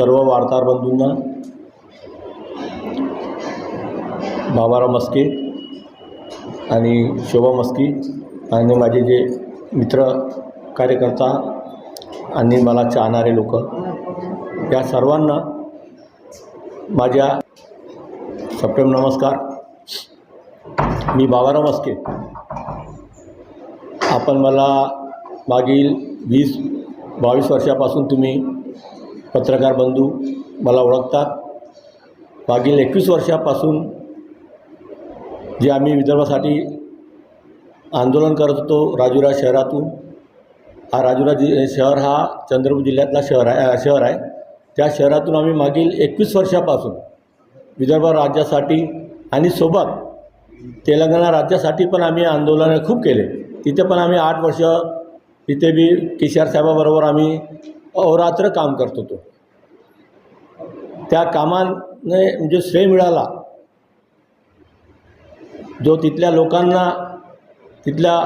सर्व वार्ताहर बंधूंना बाबाराव मस्के आणि शोभा मस्की आणि माझे जे मित्र कार्यकर्ता आणि मला चाहणारे लोक या सर्वांना माझ्या सप्रेम नमस्कार. मी बाबाराव मस्के. आपण मला मागील वीस बावीस वर्षापासून तुम्ही पत्रकार बंधू मला ओळखतात. मागील एकवीस वर्षापासून जे आम्ही विदर्भासाठी आंदोलन करत होतो राजुरा शहरातून हा राजुरा जि शहर हा चंद्रपूर जिल्ह्यातला शहर आहे शहर आहे. त्या शहरातून आम्ही मागील एकवीस वर्षापासून विदर्भ राज्यासाठी आणि सोबत तेलंगणा राज्यासाठी पण आम्ही आंदोलनं खूप केले. तिथे पण आम्ही आठ वर्ष तिथे बी के आर साहेबाबरोबर आम्ही अहोरात्र काम करत होतो त्या कामाने म्हणजे श्रेय मिळाला. जो तिथल्या लोकांना तिथल्या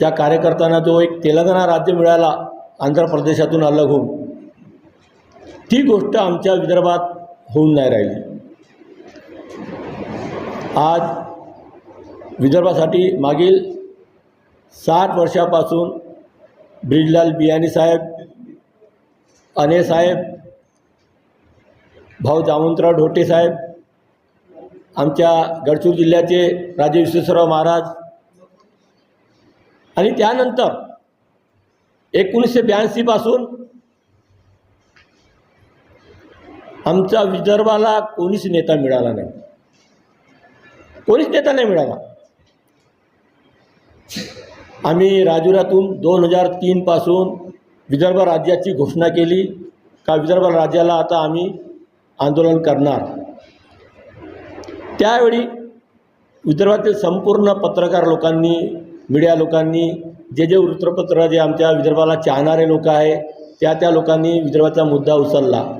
त्या कार्यकर्त्यांना जो एक तेलंगणा राज्य मिळाला आंध्र प्रदेशातून अलग होऊन ती गोष्ट आमच्या विदर्भात होऊन नाही राहिली. आज विदर्भासाठी मागील साठ वर्षापासून ब्रिजलाल बियाणी साहेब साहेब भाऊ जामवंतराव ढोटे साहेब आमच्या गडचिरोली जिल्ह्याचे राजे विश्वेश्वरराव महाराज आणि त्यानंतर एकोणीसशे ब्याऐंशीपासून आमच्या विदर्भाला कोणीच नेता मिळाला नाही. कोणीच नेता नाही मिळाला. आम्ही राजुरातून दोन हजार तीनपासून विदर्भ राज्याची घोषणा केली का विदर्भ राज्याला आता आम्ही आंदोलन करणार? त्यावेळी विदर्भातील संपूर्ण पत्रकार लोकांनी मीडिया लोकांनी जे जे वृत्तपत्र जे आमच्या विदर्भाला चाहणारे लोक आहे त्या त्या लोकांनी विदर्भाचा मुद्दा उचलला.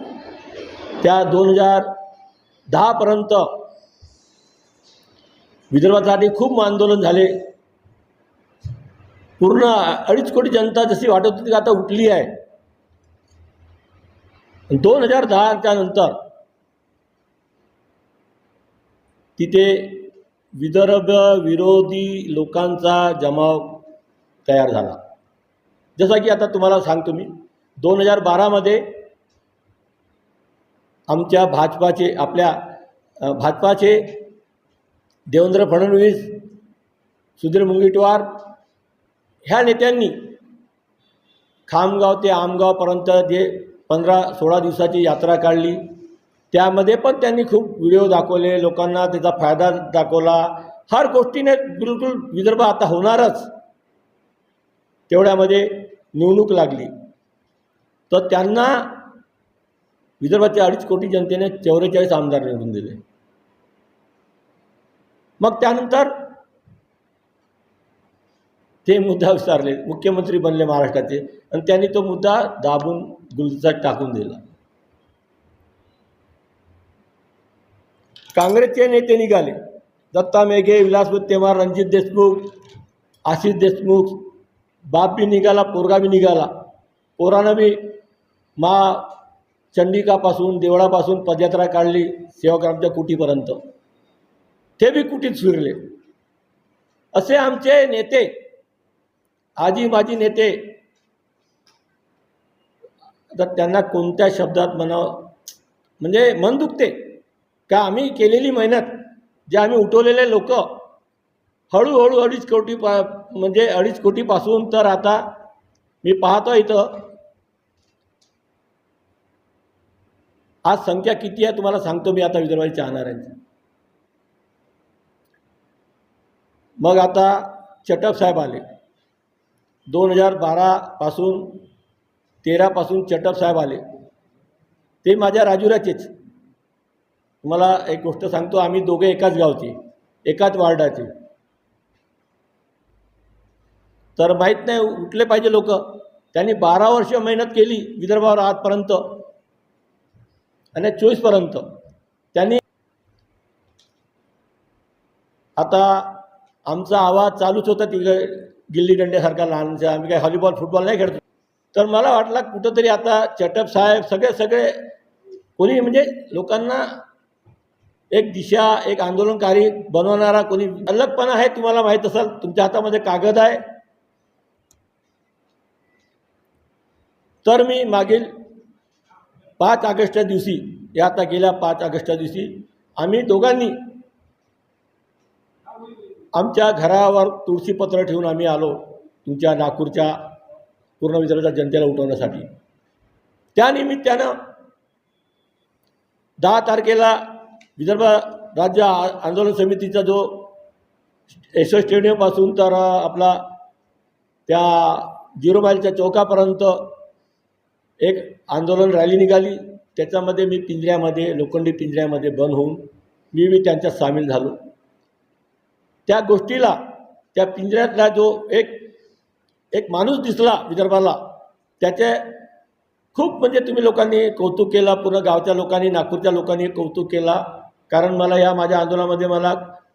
त्या दोन हजार दहापर्यंत विदर्भासाठी खूप आंदोलन झाले. पूर्ण अडीच कोटी जनता जशी वाटत होती की आता उठली आहे. दोन हजार दहाच्या नंतर तिथे विदर्भ विरोधी लोकांचा जमाव तयार झाला. जसा की आता तुम्हाला सांगतो मी दोन हजार बारामध्ये आमच्या भाजपाचे आपल्या भाजपाचे देवेंद्र फडणवीस सुधीर मुंगीटवार ह्या नेत्यांनी खामगाव ते आमगावपर्यंत जे पंधरा सोळा दिवसाची यात्रा काढली. त्यामध्ये पण त्यांनी खूप व्हिडिओ दाखवले लोकांना त्याचा फायदा दाखवला. हर गोष्टीने बिलकुल विदर्भ आता होणारच. तेवढ्यामध्ये निवडणूक लागली. तर त्यांना विदर्भाच्या अडीच कोटी जनतेने चौवेचाळीस आमदार निवडून दिले. मग त्यानंतर ते मुद्दा विचारले. मुख्यमंत्री बनले महाराष्ट्राचे आणि त्यांनी तो मुद्दा दाबून गुलजात टाकून दिला. काँग्रेसचे नेते निघाले. दत्ता मेघे विलास तेमार रणजित देशमुख आशिष देशमुख बाप बी निघाला पोरगा बी निघाला. पोरानं बी मा चंडिकापासून देवळापासून पदयात्रा काढली सेवाग्रामच्या कुटीपर्यंत. ते बी कुटीत फिरले असे आमचे नेते आजी माजी नेते. तर त्यांना कोणत्या शब्दात म्हणावं? म्हणजे मन दुखते. का आम्ही केलेली मेहनत जे आम्ही उठवलेले लोक हळूहळू अडीच कोटी पा म्हणजे अडीच कोटीपासून तर आता मी पाहतो इथं. आज संख्या किती आहे तुम्हाला सांगतो मी आता विदर्भाची चाहणाऱ्यांची. मग आता चटप साहेब आले. दोन हजार बारापासून तेरापासून चटप साहेब आले. ते माझ्या राजुराचेच तुम्हाला एक गोष्ट सांगतो आम्ही दोघे एकाच गावचे एकाच वार्डाचे. तर माहीत नाही उठले पाहिजे लोक. त्यांनी बारा वर्ष मेहनत केली विदर्भावर आजपर्यंत. आणि चोवीसपर्यंत त्यांनी आता आमचा आवाज चालूच होता तिकडे गिल्ली डंड्यासारखा लहानसा. आम्ही काही हॉलीबॉल फुटबॉल नाही खेळतो तर मला वाटलं कुठंतरी आता चटप साहेब सगळे सगळे कोणी म्हणजे लोकांना एक दिशा एक आंदोलनकारी बनवणारा कोणी अलगपणा आहे तुम्हाला माहीत असेल? तुमच्या हातामध्ये कागद आहे. तर मी मागील पाच ऑगस्टच्या दिवशी या आता गेल्या पाच ऑगस्टच्या दिवशी आम्ही दोघांनी आमच्या घरावर तुळशीपत्र ठेवून आम्ही आलो तुमच्या नागपूरच्या पूर्ण विदर्भाच्या जनतेला उठवण्यासाठी. त्यानिमित्तानं दहा तारखेला विदर्भ राज्य आ- आंदोलन समितीचा जो यशो स्टेडियमपासून तर आपला त्या झिरो माईलच्या चौकापर्यंत एक आंदोलन रॅली निघाली. त्याच्यामध्ये मी पिंजऱ्यामध्ये लोखंडी पिंजऱ्यामध्ये बंद होऊन मी मी त्यांच्यात सामील झालो. त्या गोष्टीला त्या पिंजऱ्यातला जो एक एक माणूस दिसला विदर्भाला त्याचे खूप म्हणजे तुम्ही लोकांनी कौतुक केला पूर्ण गावच्या लोकांनी नागपूरच्या लोकांनी कौतुक केला. कारण मला या माझ्या आंदोलनामध्ये मला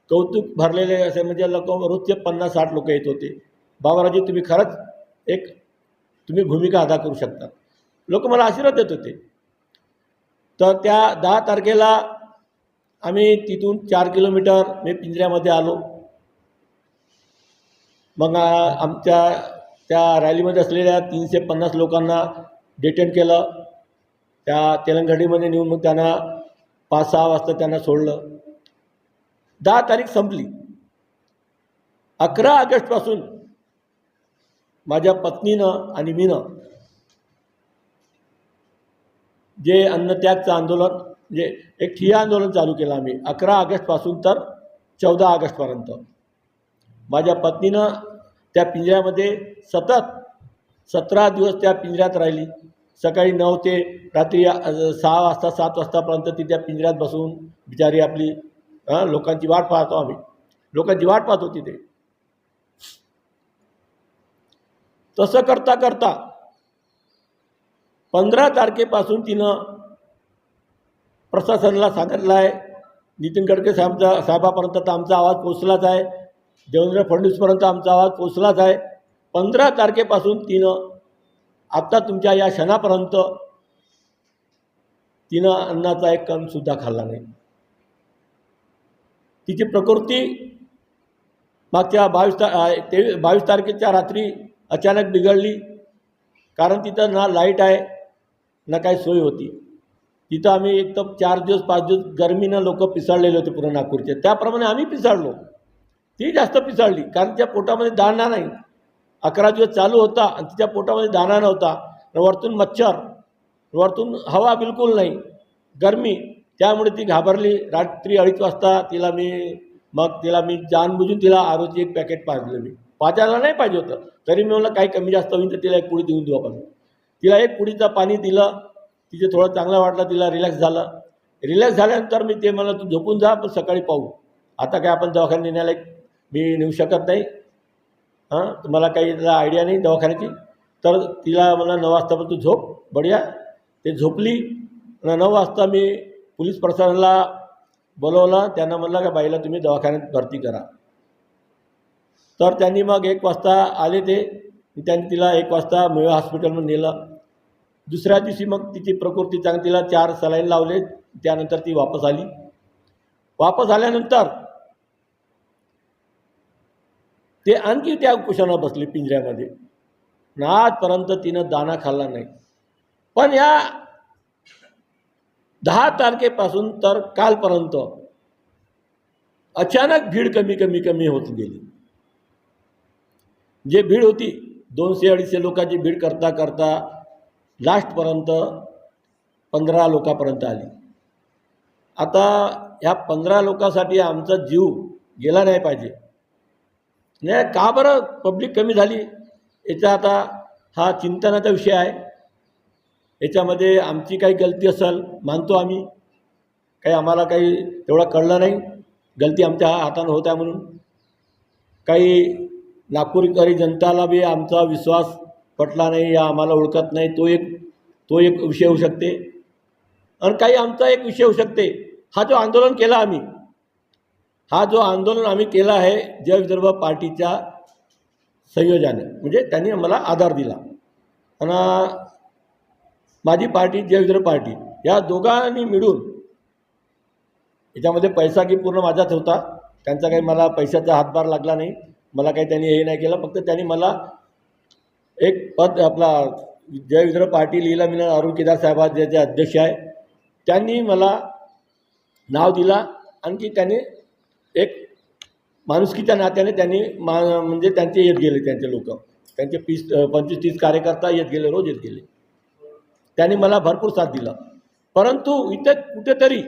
कौतुक भरलेले असे म्हणजे लोक रोजचे पन्नास साठ लोक येत होते. बाबाराजी तुम्ही खरंच एक तुम्ही भूमिका अदा करू शकता. लोक मला आशीर्वाद देत होते. तर त्या दहा तारखेला आम्ही तिथून चार किलोमीटर मी पिंजऱ्यामध्ये आलो. मग आमच्या त्या रॅलीमध्ये असलेल्या तीनशे पन्नास लोकांना डिटेन केलं. त्या तेलंगणीमध्ये नेऊन मग त्यांना पाच सहा वाजता त्यांना सोडलं. दहा तारीख संपली. अकरा ऑगस्टपासून माझ्या पत्नीनं आणि मीनं जे अन्नत्यागचं आंदोलन म्हणजे एक ठिय्या आंदोलन चालू केलं आम्ही अकरा ऑगस्टपासून तर चौदा ऑगस्टपर्यंत माझ्या पत्नीनं त्या पिंजऱ्यामध्ये सतत सतरा दिवस त्या पिंजऱ्यात राहिली. सकाळी नऊ ते रात्री सहा वाजता सात वाजतापर्यंत ती त्या पिंजऱ्यात बसून बिचारी आपली लोकांची वाट पाहतो आम्ही. लोकांची वाट पाहत होती ते. तसं करता करता पंधरा तारखेपासून तिनं प्रशासनाला सांगितलं आहे. नितीन गडकरी साहेबचा साहेबापर्यंत तर आमचा आवाज पोचलाच आहे. देवेंद्र फडणवीसपर्यंत आमचा आवाज पोचलाच आहे. पंधरा तारखेपासून तिनं आत्ता तुमच्या या क्षणापर्यंत तिनं अन्नाचा एक कणसुद्धा खाल्ला नाही. तिची प्रकृती मागच्या बावीस ता तेवीस बावीस तारखेच्या रात्री अचानक बिघडली. कारण तिथं ना लाइट आहे ना काही सोय होती. तिथं आम्ही एक तर चार दिवस पाच दिवस गरमीनं लोक पिसाळलेले होते पूर्ण नागपूरचे. त्याप्रमाणे आम्ही पिसाळलो. ती जास्त पिसाळली. कारण त्या पोटामध्ये दाणा नाही. अकरा दिवस चालू होता आणि तिच्या पोटामध्ये दाणा नव्हता. वरतून मच्छर. वरतून हवा बिलकुल नाही. गरमी. त्यामुळे ती घाबरली. रात्री अडीच वाजता तिला मी मग तिला मी जाणबुजून तिला आरोची एक पॅकेट पाजलं मी. पाजायला नाही पाहिजे होतं. तरी मी मला काही कमी जास्त होईल तर तिला एक पुडी देऊन देऊ आपण. तिला एक पुडीचं पाणी दिलं. तिचे थोडं चांगलं वाटलं. तिला रिलॅक्स झालं. रिलॅक्स झाल्यानंतर मी ते म्हणलं तू झोपून जा पण सकाळी पाहू. आता काय आपण दवाखान्यात नेण्याला एक मी नेऊ शकत नाही. हां तुम्हाला काही त्याला आयडिया नाही दवाखान्याची. तर तिला मला नऊ वाजता पण तू झोप बढिया. ते झोपली. आणि नऊ वाजता मी पोलीस प्रशासनाला बोलवलं. त्यांना म्हणलं का बाईला तुम्ही दवाखान्यात भरती करा. तर त्यांनी मग एक वाजता आले ते. त्यांनी तिला एक वाजता मेवा हॉस्पिटलमध्ये नेलं. दुसऱ्या दिवशी मग तिची प्रकृती चांगली तिला चार सलाईन लावले. त्यानंतर ती वापस आली. वापस आल्यानंतर ते आणखी त्या कुशानं बसले पिंजऱ्यामध्ये. आजपर्यंत तिनं दाणा खाल्ला नाही. पण या दहा तारखेपासून तर कालपर्यंत अचानक भीड कमी कमी कमी होत गेली. जे भीड होती दोनशे अडीचशे लोकांची भीड करता करता लास्टपर्यंत पंधरा लोकांपर्यंत आली. आता ह्या पंधरा लोकांसाठी आमचा जीव गेला नाही पाहिजे. नाही का बरं पब्लिक कमी झाली? याचा आता हा चिंतनाचा विषय आहे. याच्यामध्ये आमची काही गलती असेल मानतो आम्ही. काही आम्हाला काही तेवढा कळलं नाही. गलती आमच्या हातानं होत आहे म्हणून. काही नागपूरकरी जनताला बी आमचा विश्वास पटला नाही या आम्हाला ओळखत नाही. तो एक तो एक विषय होऊ शकते. आणि काही आमचा एक विषय होऊ शकते. हा जो आंदोलन केला आम्ही हा जो आंदोलन आम्ही केला आहे जय विदर्भ पार्टीच्या संयोजाने म्हणजे त्यांनी मला आधार दिला. आणि माझी पार्टी जय विदर्भ पार्टी या दोघांनी मिळून याच्यामध्ये पैसा की पूर्ण माझाच होता. त्यांचा काही मला पैशाचा हातभार लागला नाही. मला काही त्यांनी हे नाही केलं. फक्त त्यांनी मला एक पद आपला जय विदर्भ पार्टी लिहिला मी अरुण केदार साहेब जे जे अध्यक्ष आहे त्यांनी मला नाव दिला. आणखी त्यांनी एक माणुसकीच्या नात्याने त्यांनी मा म्हणजे त्यांचे येत गेले त्यांचे लोक. त्यांचे पीस पंचवीस तीस कार्यकर्ता येत गेले रोज येत गेले. त्यांनी मला भरपूर साथ दिला. परंतु इथे कुठेतरी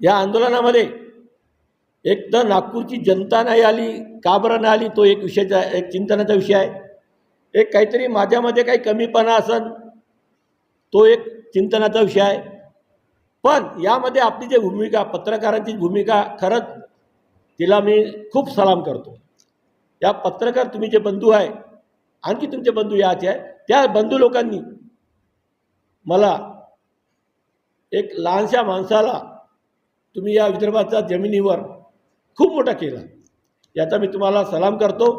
या आंदोलनामध्ये एक तर नागपूरची जनता नाही आली का बरं नाही आली तो एक विषयाचा एक चिंतनाचा विषय आहे. एक काहीतरी माझ्यामध्ये काही कमीपणा असन तो एक चिंतनाचा विषय आहे. पण यामध्ये आपली जी भूमिका पत्रकारांची भूमिका खरंच तिला मी खूप सलाम करतो. या पत्रकार तुम्ही जे बंधू आहे आणखी तुमचे बंधू याचे आहे त्या बंधू लोकांनी मला एक लहानशा माणसाला तुम्ही या विदर्भाच्या जमिनीवर खूप मोठा केला. याचा मी तुम्हाला सलाम करतो.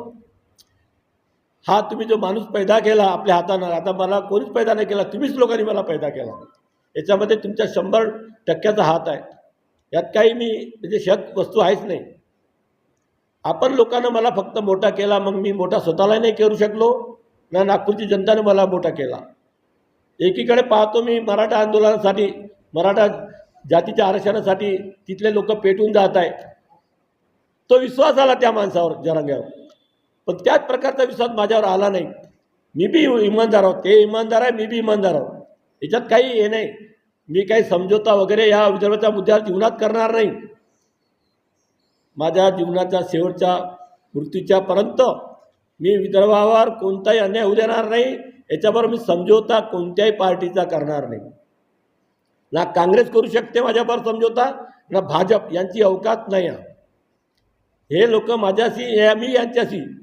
हा तुम्ही जो माणूस पैदा केला आपल्या हातानं आता मला कोणीच पैदा नाही केला तुम्हीच लोकांनी मला पैदा केला. याच्यामध्ये तुमच्या शंभर टक्क्याचा हात आहे. यात काही मी म्हणजे शक वस्तू आहेच नाही. आपण लोकांना मला फक्त मोठा केला मग मी मोठा स्वतःला नाही करू शकलो. ना नागपूरची जनताने मला मोठा केला. एकीकडे पाहतो मी मराठा आंदोलनासाठी मराठा जातीच्या आरक्षणासाठी तिथले लोक पेटून जात आहे तो विश्वास आला त्या माणसावर जरांग्यावर पण त्याच प्रकारचा विश्वास माझ्यावर आला नाही. मी बी इमानदार आहोत. ते इमानदार आहे मी बी इमानदार आहोत. याच्यात काही हे नाही. मी काही समझोता वगैरे या विदर्भाच्या मुद्द्यावर जीवनात करणार नाही. माझ्या जीवनाच्या शेवटच्या मृत्यूच्या पर्यंत मी विदर्भावर कोणताही अन्याय होऊ देणार नाही. याच्याबरोबर मी समझोता कोणत्याही पार्टीचा करणार नाही. ना काँग्रेस करू शकते माझ्याबरोबर समझोता ना भाजप यांची अवकात नाही. आहे. हे लोक माझ्याशी या मी यांच्याशी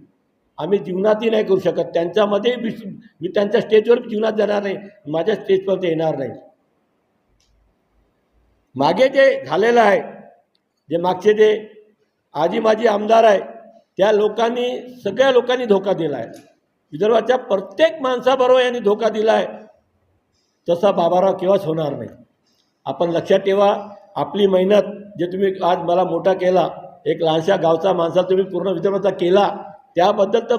आम्ही जीवनातही नाही करू शकत. त्यांच्यामध्ये विस मी त्यांच्या स्टेजवर जीवनात जाणार नाही. माझ्या स्टेजवर ते येणार नाही. मागे जे झालेलं आहे जे मागचे जे आजी माजी आमदार आहे त्या लोकांनी सगळ्या लोकांनी धोका दिला आहे विदर्भाच्या प्रत्येक माणसाबरोबर यांनी धोका दिला आहे तसा बाबाराव केव्हाच होणार नाही. आपण लक्षात ठेवा आपली मेहनत जे तुम्ही आज मला मोठा केला एक लहानशा गावचा माणसा तुम्ही पूर्ण विदर्भाचा केला त्याबद्दल तर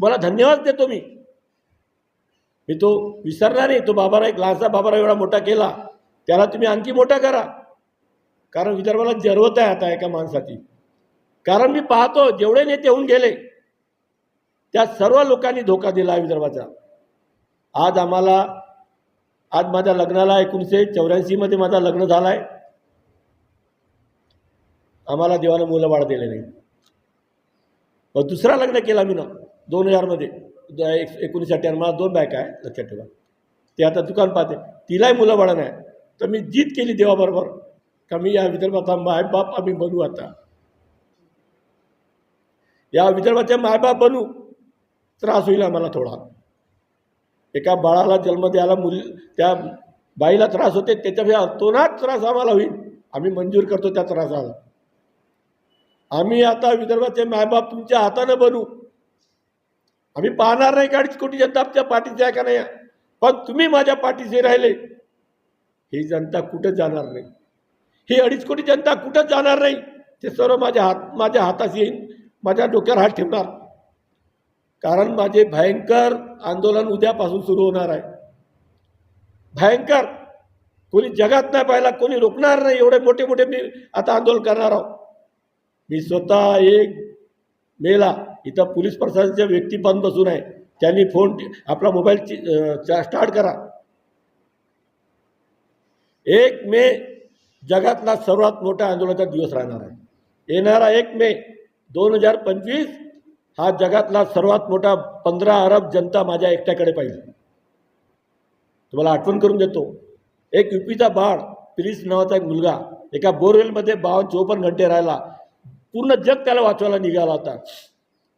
मला धन्यवाद देतो मी. मी तो विसरणार नाही. तो बाबाराव एक लहानसा बाबाराव एवढा मोठा केला. त्याला तुम्ही आणखी मोठा करा. कारण विदर्भाला जरवत आहे आता एका माणसाची. कारण मी पाहतो जेवढे नेते होऊन गेले त्या सर्व लोकांनी धोका दिला आहे विदर्भाचा. आज आम्हाला आज माझ्या लग्नाला एकोणीसशे चौऱ्याऐंशीमध्ये माझा लग्न झाला आहे आम्हाला देवानं मुलं वाढ दिले नाही दुसरा लग्न केला मी ना दोन हजारमध्ये द- एक एकोणीस अठ्ठ्याण्णव मला दोन बायका आहे लक्षात ठेवा. ते आता दुकान पाहते. तिलाही मुलं बाळ नाही. तर मी जीत केली देवाबरोबर. का मी या विदर्भाचा मायबाप आम्ही बनू आता. या विदर्भाचे मायबाप बनू त्रास होईल आम्हाला थोडा. एका बाळाला जन्म द्यायला मुल त्या बाईला त्रास होते त्याच्यापेक्षा तोनाच त्रास आम्हाला होईल. आम्ही मंजूर करतो त्या त्रासाला. आम्ही आता विदर्भाचे मायबाप तुमच्या हातानं बनू. आम्ही पाहणार नाही का अडीच कोटी जनता आमच्या पाठीची आहे का नाही. पण तुम्ही माझ्या पाठीशी राहिले. ही जनता कुठं जाणार नाही? ही अडीच कोटी जनता कुठंच जाणार नाही? ते सर्व माझ्या हात माझ्या हाताशी येईल माझ्या डोक्यावर हात ठेवणार. कारण माझे भयंकर आंदोलन उद्यापासून सुरू होणार आहे. भयंकर. कोणी जगात नाही पाहिला कोणी रोखणार नाही. एवढे मोठे मोठे मी आता आंदोलन करणार आहोत. मी स्वतः एक मेला इथं पोलीस प्रशासनाचे व्यक्ती पण बसून आहे. त्यांनी फोन आपला मोबाईल स्टार्ट करा. एक मे जगातला सर्वात मोठा आंदोलनाचा दिवस राहणार आहे. येणारा एक मे दोन हजार पंचवीस हा जगातला सर्वात मोठा पंधरा अरब जनता माझ्या एकट्याकडे पाहिजे. तुम्हाला आठवण करून देतो. एक युपीचा बाळ प्रिन्स नावाचा एक मुलगा एका बोरवेलमध्ये बावन्न चोपन्न घंटे राहिला. पूर्ण जग त्याला वाचवायला निघाला होता.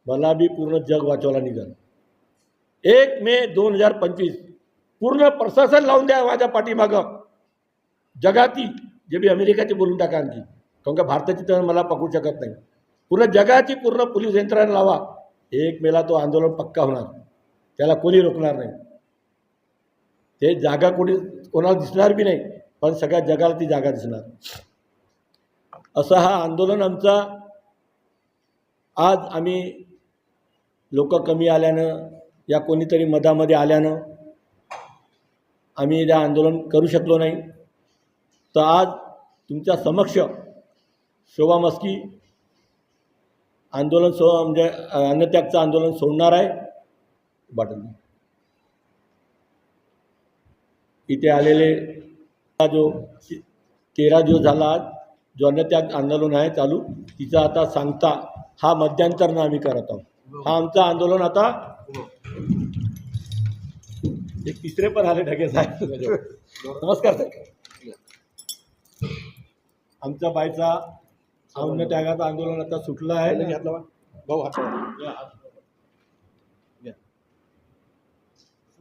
मला बी पूर्ण जग वाचवायला निघाल. एक मे दोन हजार पंचवीस पूर्ण प्रशासन लावून द्या माझ्या पाठीमागं. जगाती जे बी अमेरिकाची बोलून टाका आणखी. काऊन का भारताची तर मला पकडू शकत नाही. पूर्ण जगाची पूर्ण पोलीस यंत्रणा लावा. एक मेला तो आंदोलन पक्का होणार. त्याला कोणी रोखणार नाही. ते जागा कोणी कोणाला दिसणार बी नाही पण सगळ्या जगाला ती जागा दिसणार. असं हा आंदोलन आमचा आज आम्ही लोक कमी आल्यानं या कोणीतरी मधामध्ये आल्यानं आम्ही त्या आंदोलन करू शकलो नाही. तर आज तुमच्या समक्ष शोभा मस्की आंदोलन सो म्हणजे अन्नत्यागचं आंदोलन सोडणार आहे. बटन इथे आलेले हा जो तेरा दिवस झाला आज जो अन्नत्याग आंदोलन आहे चालू तिचा आता सांगता हा मध्यंतरनं आम्ही करत आहोत. हा आमचं आंदोलन आता एक तिसरे पण आले ढगे साहेब. नमस्कार साहेब. आमच्या बायचा अन्नत्यागाचं आंदोलन आता सुटलं आहे. भाऊ हात एक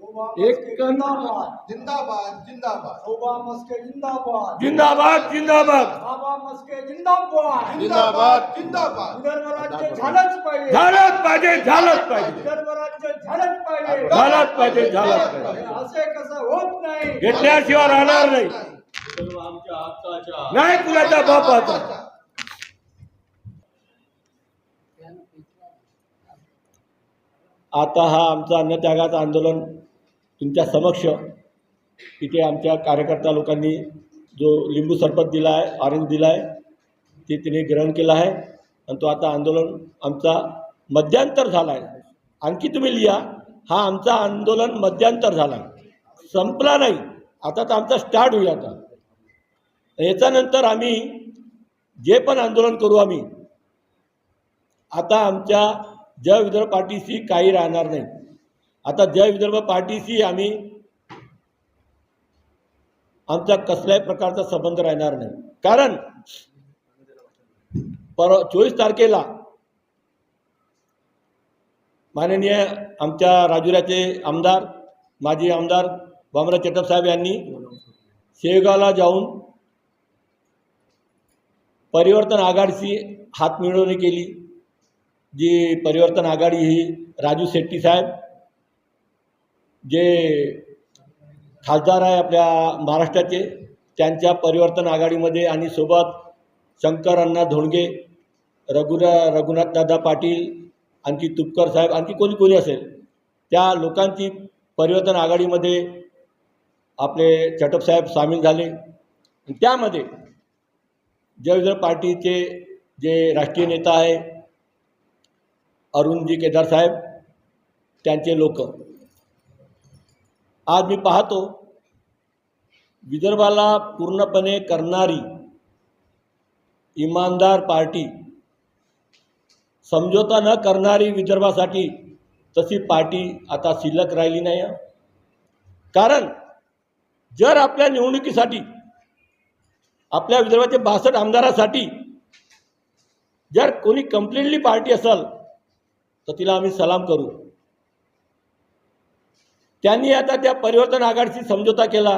जिंदाबाद जिंदाबाद जिंदाबाद. शोभा मस्के जिंदाबाद. जिंदाबाद जिंदाबाद. बाबा मस्के जिंदाबाद. जिंदाबाद जिंदाबाद. विदर्भ राज्य झालंच पाहिजे. झालंच पाहिजे झालंच पाहिजे. विदर्भ राज्य झालंच पाहिजे. झालंच पाहिजे झालंच पाहिजे. असे कसं होत नाही. घेतल्याशिवाय राहणार नाही. नाही कुणाच्या बापाचा. आता हा आमचं अन्नत्यागाचं आंदोलन तुमच्या समक्ष इथे आमच्या कार्यकर्ता लोकांनी जो लिंबू सरबत दिला आहे ऑरेंज दिला आहे ते तिने ग्रहण केलं आहे. आणि तो आता आंदोलन आमचा मध्यांतर झाला आहे आणखी तुम्ही लिहा हा आमचा आंदोलन मध्यांतर झाला आहे संपला नाही. आता तर आमचा स्टार्ट होईल आता. याच्यानंतर आम्ही जे पण आंदोलन करू आम्ही आता आमच्या जय विदर्भ पार्टीशी काही राहणार नाही. आता जय विदर्भ पार्टीशी आम्ही आमचा कसल्याही प्रकारचा संबंध राहणार नाही. कारण पर चोवीस तारखेला माननीय आमच्या राजुऱ्याचे आमदार माजी आमदार बामराव चेटप साहेब यांनी शेवगावला जाऊन परिवर्तन आघाडीशी हात मिळवणी केली जी परिवर्तन आघाडी ही राजू शेट्टी साहेब जे खासदार आहे आपल्या महाराष्ट्राचे त्यांच्या परिवर्तन आघाडीमध्ये आणि सोबत शंकर अण्णा धोंडगे रघुरा रघुनाथदादा पाटील आणखी तुपकर साहेब आणखी कोणी कोणी असेल त्या लोकांची परिवर्तन आघाडीमध्ये आपले चटप साहेब सामील झाले. त्यामध्ये जय पार्टीचे जे राष्ट्रीय नेता आहे अरुणजी केदार साहेब त्यांचे लोक आज मी पाहतो विदर्भाला पूर्णपणे करणारी इमानदार पार्टी समझोता न करणारी विदर्भासाठी तशी पार्टी आता शिल्लक राहिली नाही कारण जर आपल्या निवडणुकीसाठी आपल्या विदर्भाचे बासष्ट आमदारासाठी जर कोणी कंप्लीटली पार्टी असेल तर तिला आम्ही सलाम करू. त्यांनी आता त्या परिवर्तन आघाडीशी समझोता केला.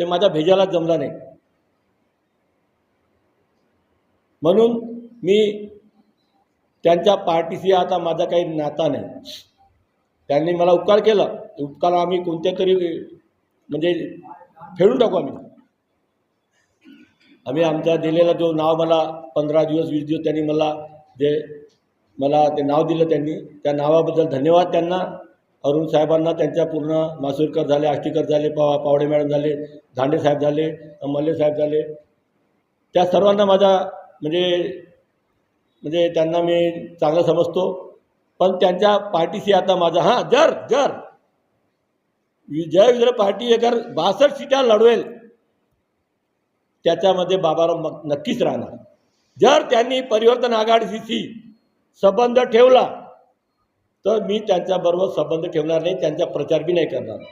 ते माझ्या भेजाला जमला नाही. म्हणून मी त्यांच्या पार्टीशी आता माझा काही नाता नाही. त्यांनी मला उपकार केला. उपकार आम्ही कोणत्या तरी म्हणजे फेडून टाकू आम्ही. आम्ही आमच्या दिलेला जो नाव मला पंधरा दिवस वीस दिवस त्यांनी मला जे मला ते नाव दिलं त्यांनी. त्या नावाबद्दल धन्यवाद त्यांना. अरुण साहेबांना त्यांच्या पूर्ण मासुरकर झाले आष्टीकर झाले पा पावडे मॅडम झाले धांडे साहेब झाले मल्ले साहेब झाले. त्या सर्वांना माझा म्हणजे म्हणजे त्यांना मी चांगलं समजतो. पण त्यांच्या पार्टीशी आता माझा हां जर जर. जय विजय पार्टी अगर बासष्ट सीटा लढवेल. त्याच्यामध्ये बाबाराव मग नक्कीच राहणार. जर त्यांनी परिवर्तन आघाडीशी संबंध ठेवला तर मी त्यांच्याबरोबर संबंध ठेवणार नाही त्यांचा प्रचार बी नाही करणार.